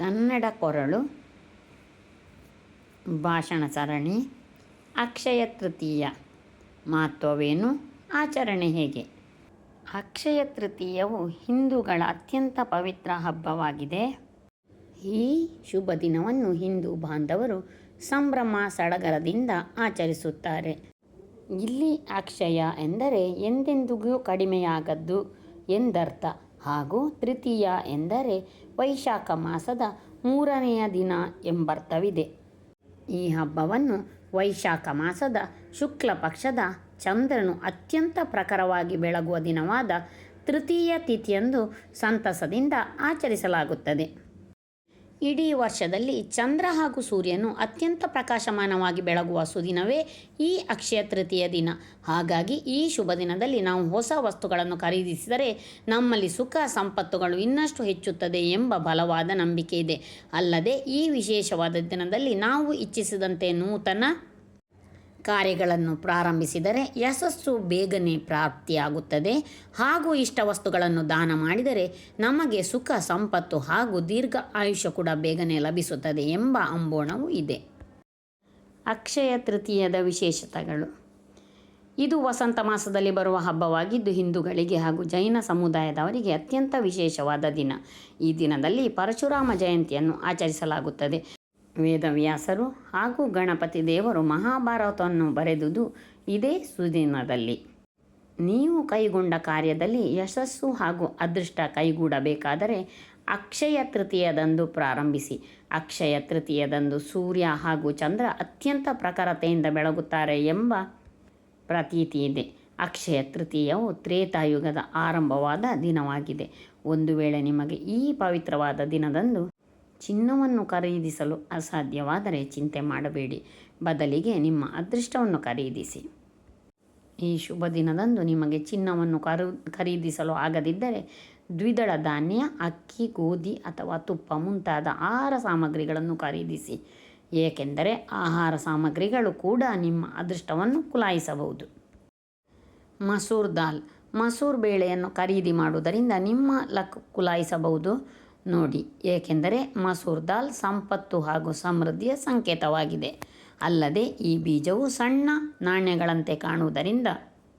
ಕನ್ನಡ ಕೊರಳು, ಭಾಷಣ ಸರಣಿ, ಅಕ್ಷಯ ತೃತೀಯ. ಮಹತ್ವವೇನು? ಆಚರಣೆ ಹೇಗೆ? ಅಕ್ಷಯ ತೃತೀಯವು ಹಿಂದೂಗಳ ಅತ್ಯಂತ ಪವಿತ್ರ ಹಬ್ಬವಾಗಿದೆ. ಈ ಶುಭ ದಿನವನ್ನು ಹಿಂದೂ ಬಾಂಧವರು ಸಂಭ್ರಮ ಸಡಗರದಿಂದ ಆಚರಿಸುತ್ತಾರೆ. ಇಲ್ಲಿ ಅಕ್ಷಯ ಎಂದರೆ ಎಂದೆಂದಿಗೂ ಕಡಿಮೆಯಾಗದ್ದು ಎಂದರ್ಥ. ಹಾಗೂ ತೃತೀಯ ಎಂದರೆ ವೈಶಾಖ ಮಾಸದ ಮೂರನೆಯ ದಿನ ಎಂಬರ್ಥವಿದೆ. ಈ ಹಬ್ಬವನ್ನು ವೈಶಾಖ ಮಾಸದ ಶುಕ್ಲ ಪಕ್ಷದ ಚಂದ್ರನು ಅತ್ಯಂತ ಪ್ರಖರವಾಗಿ ಬೆಳಗುವ ದಿನವಾದ ತೃತೀಯ ತಿಥಿಯಂದು ಸಂತಸದಿಂದ ಆಚರಿಸಲಾಗುತ್ತದೆ. ಇಡೀ ವರ್ಷದಲ್ಲಿ ಚಂದ್ರ ಹಾಗೂ ಸೂರ್ಯನು ಅತ್ಯಂತ ಪ್ರಕಾಶಮಾನವಾಗಿ ಬೆಳಗುವ ಸುದಿನವೇ ಈ ಅಕ್ಷಯ ತೃತೀಯ ದಿನ. ಹಾಗಾಗಿ ಈ ಶುಭ ದಿನದಲ್ಲಿ ನಾವು ಹೊಸ ವಸ್ತುಗಳನ್ನು ಖರೀದಿಸಿದರೆ ನಮ್ಮಲ್ಲಿ ಸುಖ ಸಂಪತ್ತುಗಳು ಇನ್ನಷ್ಟು ಹೆಚ್ಚುತ್ತದೆ ಎಂಬ ಬಲವಾದ ನಂಬಿಕೆ ಇದೆ. ಅಲ್ಲದೆ ಈ ವಿಶೇಷವಾದ ದಿನದಲ್ಲಿ ನಾವು ಇಚ್ಛಿಸಿದಂತೆ ನೂತನ ಕಾರ್ಯಗಳನ್ನು ಪ್ರಾರಂಭಿಸಿದರೆ ಯಶಸ್ಸು ಬೇಗನೆ ಪ್ರಾಪ್ತಿಯಾಗುತ್ತದೆ. ಹಾಗೂ ಇಷ್ಟ ವಸ್ತುಗಳನ್ನು ದಾನ ಮಾಡಿದರೆ ನಮಗೆ ಸುಖ, ಸಂಪತ್ತು ಹಾಗೂ ದೀರ್ಘ ಆಯುಷ್ಯ ಕೂಡ ಬೇಗನೆ ಲಭಿಸುತ್ತದೆ ಎಂಬ ಅಂಬೋಣವು ಇದೆ. ಅಕ್ಷಯ ತೃತೀಯದ ವಿಶೇಷತೆಗಳು. ಇದು ವಸಂತ ಮಾಸದಲ್ಲಿ ಬರುವ ಹಬ್ಬವಾಗಿದ್ದು ಹಿಂದೂಗಳಿಗೆ ಹಾಗೂ ಜೈನ ಸಮುದಾಯದವರಿಗೆ ಅತ್ಯಂತ ವಿಶೇಷವಾದ ದಿನ. ಈ ದಿನದಲ್ಲಿ ಪರಶುರಾಮ ಜಯಂತಿಯನ್ನು ಆಚರಿಸಲಾಗುತ್ತದೆ. ವೇದವ್ಯಾಸರು ಹಾಗೂ ಗಣಪತಿ ದೇವರು ಮಹಾಭಾರತವನ್ನು ಬರೆದುದು ಇದೇ ಸುದಿನದಲ್ಲಿ. ನೀವು ಕೈಗೊಂಡ ಕಾರ್ಯದಲ್ಲಿ ಯಶಸ್ಸು ಹಾಗೂ ಅದೃಷ್ಟ ಕೈಗೂಡಬೇಕಾದರೆ ಅಕ್ಷಯ ತೃತೀಯದಂದು ಪ್ರಾರಂಭಿಸಿ. ಅಕ್ಷಯ ತೃತೀಯದಂದು ಸೂರ್ಯ ಹಾಗೂ ಚಂದ್ರ ಅತ್ಯಂತ ಪ್ರಖರತೆಯಿಂದ ಬೆಳಗುತ್ತಾರೆ ಎಂಬ ಪ್ರತೀತಿ ಇದೆ ಅಕ್ಷಯ ತೃತೀಯವು ತ್ರೇತಾಯುಗದ ಆರಂಭವಾದ ದಿನವಾಗಿದೆ. ಒಂದು ವೇಳೆ ನಿಮಗೆ ಈ ಪವಿತ್ರವಾದ ದಿನದಂದು ಚಿನ್ನವನ್ನು ಖರೀದಿಸಲು ಅಸಾಧ್ಯವಾದರೆ ಚಿಂತೆ ಮಾಡಬೇಡಿ. ಬದಲಿಗೆ ನಿಮ್ಮ ಅದೃಷ್ಟವನ್ನು ಖರೀದಿಸಿ. ಈ ಶುಭ ದಿನದಂದು ನಿಮಗೆ ಚಿನ್ನವನ್ನು ಕರು, ಖರೀದಿಸಲು ಆಗದಿದ್ದರೆ ದ್ವಿದಳ ಧಾನ್ಯ, ಅಕ್ಕಿ, ಗೋಧಿ ಅಥವಾ ತುಪ್ಪ ಮುಂತಾದ ಆಹಾರ ಸಾಮಗ್ರಿಗಳನ್ನು ಖರೀದಿಸಿ. ಏಕೆಂದರೆ ಆಹಾರ ಸಾಮಗ್ರಿಗಳು ಕೂಡ ನಿಮ್ಮ ಅದೃಷ್ಟವನ್ನು ಕುಲಾಯಿಸಬಹುದು. ಮಸೂರ್ ದಾಲ್. ಮಸೂರ್ ಬೇಳೆಯನ್ನು ಖರೀದಿ ಮಾಡುವುದರಿಂದ ನಿಮ್ಮ ಲಕ್, ಕುಲಾಯಿಸಬಹುದು. ನೋಡಿ, ಏಕೆಂದರೆ ಮಸೂರ್ ದಾಲ್ ಸಂಪತ್ತು ಹಾಗೂ ಸಮೃದ್ಧಿಯ ಸಂಕೇತವಾಗಿದೆ. ಅಲ್ಲದೆ ಈ ಬೀಜವು ಸಣ್ಣ ನಾಣ್ಯಗಳಂತೆ ಕಾಣುವುದರಿಂದ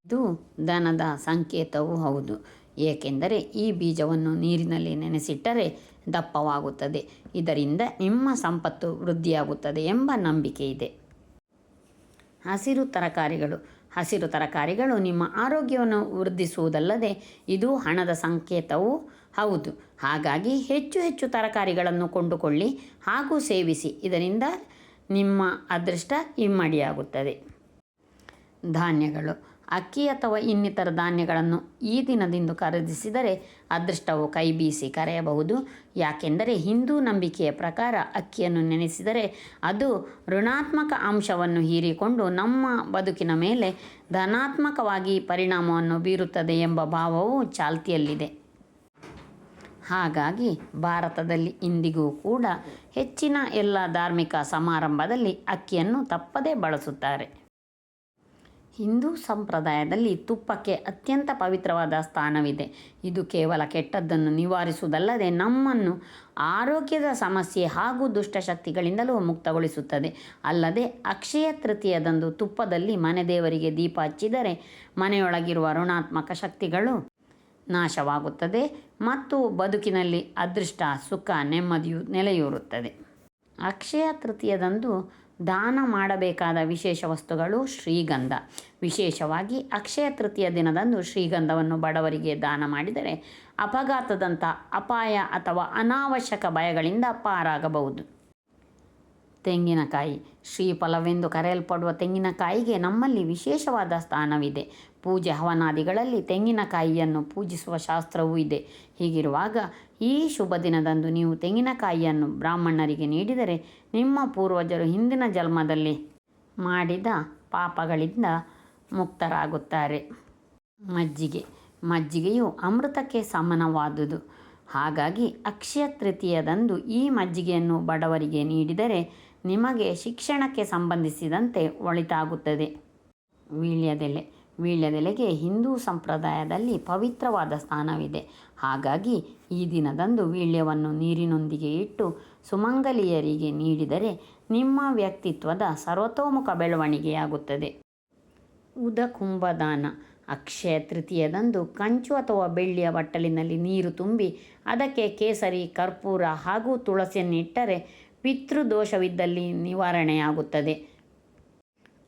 ಇದು ದನದ ಸಂಕೇತವೂ ಹೌದು. ಏಕೆಂದರೆ ಈ ಬೀಜವನ್ನು ನೀರಿನಲ್ಲಿ ನೆನೆಸಿಟ್ಟರೆ ದಪ್ಪವಾಗುತ್ತದೆ. ಇದರಿಂದ ನಿಮ್ಮ ಸಂಪತ್ತು ವೃದ್ಧಿಯಾಗುತ್ತದೆ ಎಂಬ ನಂಬಿಕೆ ಇದೆ. ಹಸಿರು ತರಕಾರಿಗಳು. ಹಸಿರು ತರಕಾರಿಗಳು ನಿಮ್ಮ ಆರೋಗ್ಯವನ್ನು ವೃದ್ಧಿಸುವುದಲ್ಲದೆ ಇದು ಹಣದ ಸಂಕೇತವೂ ಹೌದು. ಹಾಗಾಗಿ ಹೆಚ್ಚು ಹೆಚ್ಚು ತರಕಾರಿಗಳನ್ನು ಕೊಂಡುಕೊಳ್ಳಿ ಹಾಗೂ ಸೇವಿಸಿ. ಇದರಿಂದ ನಿಮ್ಮ ಅದೃಷ್ಟ ಇಮ್ಮಡಿಯಾಗುತ್ತದೆ. ಧಾನ್ಯಗಳು. ಅಕ್ಕಿ ಅಥವಾ ಇನ್ನಿತರ ಧಾನ್ಯಗಳನ್ನು ಈ ದಿನದಿಂದ ಖರೀದಿಸಿದರೆ ಅದೃಷ್ಟವು ಕೈ ಬೀಸಿ ಕರೆಯಬಹುದು. ಯಾಕೆಂದರೆ ಹಿಂದೂ ನಂಬಿಕೆಯ ಪ್ರಕಾರ ಅಕ್ಕಿಯನ್ನು ನೆನೆಸಿದರೆ ಅದು ಋಣಾತ್ಮಕ ಅಂಶವನ್ನು ಹೀರಿಕೊಂಡು ನಮ್ಮ ಬದುಕಿನ ಮೇಲೆ ಧನಾತ್ಮಕವಾಗಿ ಪರಿಣಾಮವನ್ನು ಬೀರುತ್ತದೆ ಎಂಬ ಭಾವವು ಚಾಲ್ತಿಯಲ್ಲಿದೆ. ಹಾಗಾಗಿ ಭಾರತದಲ್ಲಿ ಇಂದಿಗೂ ಕೂಡ ಹೆಚ್ಚಿನ ಎಲ್ಲ ಧಾರ್ಮಿಕ ಸಮಾರಂಭದಲ್ಲಿ ಅಕ್ಕಿಯನ್ನು ತಪ್ಪದೇ ಬಳಸುತ್ತಾರೆ. ಹಿಂದೂ ಸಂಪ್ರದಾಯದಲ್ಲಿ ತುಪ್ಪಕ್ಕೆ ಅತ್ಯಂತ ಪವಿತ್ರವಾದ ಸ್ಥಾನವಿದೆ. ಇದು ಕೇವಲ ಕೆಟ್ಟದ್ದನ್ನು ನಿವಾರಿಸುವುದಲ್ಲದೆ ನಮ್ಮನ್ನು ಆರೋಗ್ಯದ ಸಮಸ್ಯೆ ಹಾಗೂ ದುಷ್ಟಶಕ್ತಿಗಳಿಂದಲೂ ಮುಕ್ತಗೊಳಿಸುತ್ತದೆ. ಅಲ್ಲದೆ ಅಕ್ಷಯ ತೃತೀಯದಂದು ತುಪ್ಪದಲ್ಲಿ ಮನೆ ದೇವರಿಗೆ ದೀಪ ಹಚ್ಚಿದರೆ ಮನೆಯೊಳಗಿರುವ ಋಣಾತ್ಮಕ ಶಕ್ತಿಗಳು ನಾಶವಾಗುತ್ತದೆ ಮತ್ತು ಬದುಕಿನಲ್ಲಿ ಅದೃಷ್ಟ, ಸುಖ, ನೆಮ್ಮದಿಯು ನೆಲೆಯೂರುತ್ತದೆ. ಅಕ್ಷಯ ತೃತೀಯದಂದು ದಾನ ಮಾಡಬೇಕಾದ ವಿಶೇಷ ವಸ್ತುಗಳು ಶ್ರೀಗಂಧ. ವಿಶೇಷವಾಗಿ ಅಕ್ಷಯ ತೃತೀಯ ದಿನದಂದು ಶ್ರೀಗಂಧವನ್ನು ಬಡವರಿಗೆ ದಾನ ಮಾಡಿದರೆ ಅಪಘಾತದಂಥ ಅಪಾಯ ಅಥವಾ ಅನಾವಶ್ಯಕ ಭಯಗಳಿಂದ ಪಾರಾಗಬಹುದು. ತೆಂಗಿನಕಾಯಿ. ಶ್ರೀಫಲವೆಂದು ಕರೆಯಲ್ಪಡುವ ತೆಂಗಿನಕಾಯಿಗೆ ನಮ್ಮಲ್ಲಿ ವಿಶೇಷವಾದ ಸ್ಥಾನವಿದೆ. ಪೂಜೆ ಹವನಾದಿಗಳಲ್ಲಿ ತೆಂಗಿನಕಾಯಿಯನ್ನು ಪೂಜಿಸುವ ಶಾಸ್ತ್ರವೂ ಇದೆ. ಹೀಗಿರುವಾಗ ಈ ಶುಭ ದಿನದಂದು ನೀವು ತೆಂಗಿನಕಾಯಿಯನ್ನು ಬ್ರಾಹ್ಮಣರಿಗೆ ನೀಡಿದರೆ ನಿಮ್ಮ ಪೂರ್ವಜರು ಹಿಂದಿನ ಜನ್ಮದಲ್ಲಿ ಮಾಡಿದ ಪಾಪಗಳಿಂದ ಮುಕ್ತರಾಗುತ್ತಾರೆ. ಮಜ್ಜಿಗೆ. ಮಜ್ಜಿಗೆಯು ಅಮೃತಕ್ಕೆ ಸಮನವಾದುದು ಹಾಗಾಗಿ ಅಕ್ಷಯ ತೃತೀಯದಂದು ಈ ಮಜ್ಜಿಗೆಯನ್ನು ಬಡವರಿಗೆ ನೀಡಿದರೆ ನಿಮಗೆ ಶಿಕ್ಷಣಕ್ಕೆ ಸಂಬಂಧಿಸಿದಂತೆ ಒಳಿತಾಗುತ್ತದೆ. ವೀಳ್ಯದೆಲೆ, ವೀಳ್ಯದೆಲೆಗೆ ಹಿಂದೂ ಸಂಪ್ರದಾಯದಲ್ಲಿ ಪವಿತ್ರವಾದ ಸ್ಥಾನವಿದೆ. ಹಾಗಾಗಿ ಈ ದಿನದಂದು ವೀಳ್ಯವನ್ನು ನೀರಿನೊಂದಿಗೆ ಇಟ್ಟು ಸುಮಂಗಲಿಯರಿಗೆ ನೀಡಿದರೆ ನಿಮ್ಮ ವ್ಯಕ್ತಿತ್ವದ ಸರ್ವತೋಮುಖ ಬೆಳವಣಿಗೆಯಾಗುತ್ತದೆ. ಉದಕುಂಭದಾನ ಅಕ್ಷಯ ತೃತೀಯದಂದು ಕಂಚು ಅಥವಾ ಬೆಳ್ಳಿಯ ಬಟ್ಟಲಿನಲ್ಲಿ ನೀರು ತುಂಬಿ ಅದಕ್ಕೆ ಕೇಸರಿ, ಕರ್ಪೂರ ಹಾಗೂ ತುಳಸಿಯನ್ನಿಟ್ಟರೆ ಪಿತೃದೋಷವಿದ್ದಲ್ಲಿ ನಿವಾರಣೆಯಾಗುತ್ತದೆ.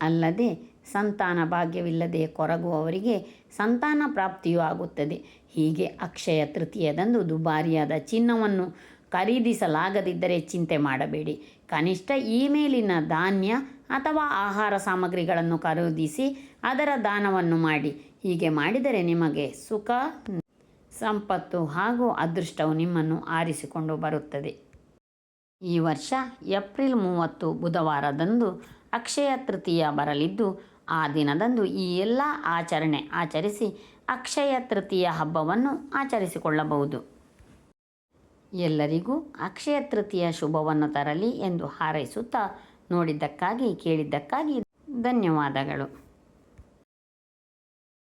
ಅಲ್ಲದೆ ಸಂತಾನ ಭಾಗ್ಯವಿಲ್ಲದೆ ಕೊರಗುವವರಿಗೆ ಸಂತಾನ ಪ್ರಾಪ್ತಿಯೂ ಆಗುತ್ತದೆ. ಹೀಗೆ ಅಕ್ಷಯ ತೃತೀಯದಂದು ದುಬಾರಿಯಾದ ಚಿನ್ನವನ್ನು ಖರೀದಿಸಲಾಗದಿದ್ದರೆ ಚಿಂತೆ ಮಾಡಬೇಡಿ. ಕನಿಷ್ಠ ಈ ಮೇಲಿನ ಧಾನ್ಯ ಅಥವಾ ಆಹಾರ ಸಾಮಗ್ರಿಗಳನ್ನು ಖರೀದಿಸಿ ಅದರ ದಾನವನ್ನು ಮಾಡಿ. ಹೀಗೆ ಮಾಡಿದರೆ ನಿಮಗೆ ಸುಖ, ಸಂಪತ್ತು ಹಾಗೂ ಅದೃಷ್ಟವು ನಿಮ್ಮನ್ನು ಆರಿಸಿಕೊಂಡು ಬರುತ್ತದೆ. ಈ ವರ್ಷ ಏಪ್ರಿಲ್ ಮೂವತ್ತು ಬುಧವಾರದಂದು ಅಕ್ಷಯ ತೃತೀಯ ಬರಲಿದ್ದು, ಆ ದಿನದಂದು ಈ ಎಲ್ಲ ಆಚರಣೆ ಆಚರಿಸಿ ಅಕ್ಷಯ ತೃತೀಯ ಹಬ್ಬವನ್ನು ಆಚರಿಸಿಕೊಳ್ಳಬಹುದು. ಎಲ್ಲರಿಗೂ ಅಕ್ಷಯ ತೃತೀಯ ಶುಭವನ್ನು ತರಲಿ ಎಂದು ಹಾರೈಸುತ್ತಾ ನೋಡಿದ್ದಕ್ಕಾಗಿ ಕೇಳಿದ್ದಕ್ಕಾಗಿ ಧನ್ಯವಾದಗಳು.